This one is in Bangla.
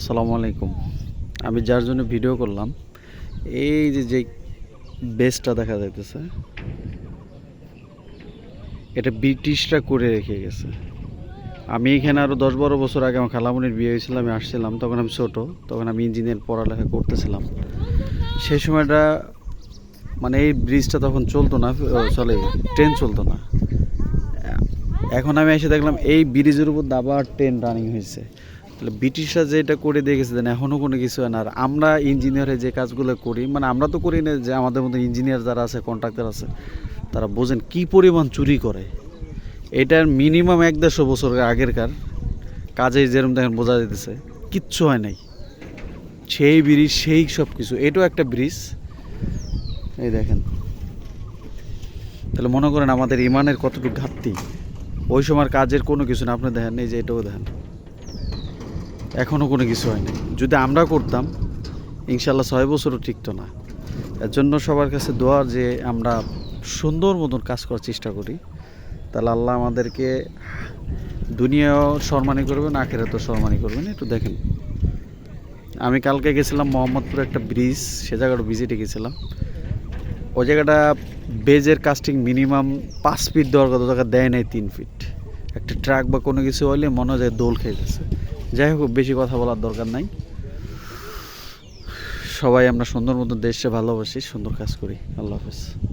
আসসালামু আলাইকুম। আমি যার জন্য ভিডিও করলাম, এই যে যে বেসটা দেখা যাইতেছে, এটা ব্রিটিশরা করে রেখে গেছে। আমি এখানে আরও দশ বারো বছর আগে আমার খালামুনির বিয়ে হয়েছিল, আমি আসছিলাম, তখন আমি ছোট, তখন আমি ইঞ্জিনিয়ার পড়ালেখা করতেছিলাম। সেই সময়টা মানে এই ব্রিজটা তখন চলতো না চলে, ট্রেন চলতো না। এখন আমি এসে দেখলাম, এই ব্রিজের উপর দিয়ে আবার ট্রেন রানিং হয়েছে। তাহলে ব্রিটিশরা যেটা করে দিয়ে গেছে এখনও কোনো কিছু হয় না। আর আমরা ইঞ্জিনিয়ারে যে কাজগুলো করি মানে আমরা তো করি না যে আমাদের মতো ইঞ্জিনিয়ার যারা আছে কন্ট্রাক্টর আছে, তারা বোঝেন কি পরিমাণ চুরি করে। এটার মিনিমাম এক দেড়শো বছর আগেরকার কাজে যেরকম দেখেন বোঝা যেতেছে কিচ্ছু হয় নাই। সেই ব্রিজ, সেই সব কিছু এটাও একটা ব্রিজ। এই দেখেন। তাহলে মনে করেন আমাদের ইমানের কতটুকু ঘাটতি। ওই সময় কাজের কোনো কিছু না। আপনি দেখেন, এই যে এটাও দেখেন। এখনও কোনো কিছু হয়নি। যদি আমরা করতাম ইনশাল্লাহ ছয় বছরও ঠিকতো না। এর জন্য সবার কাছে দোয়ার যে আমরা সুন্দর মতন কাজ করার চেষ্টা করি। তাহলে আল্লাহ আমাদেরকে দুনিয়াও সম্মানী করবেন, আখেরাতেও সম্মানী করবেন, একটু দেখেন। আমি কালকে গেছিলাম মোহাম্মদপুর একটা ব্রিজ, সে জায়গাটা ভিজিটে গেছিলাম। ওই জায়গাটা বেজের কাস্টিং মিনিমাম পাঁচ ফিট দেওয়ার কথা দেয় নাই তিন ফিট। একটা ট্রাক বা কোনো কিছু হলে মনে হয় দোল খেয়ে গেছে। যাই হোক, বেশি কথা বলার দরকার নাই। সবাই আমরা সুন্দর মতো দেশে ভালোবাসি, সুন্দর কাজ করি। আল্লাহ হাফেজ।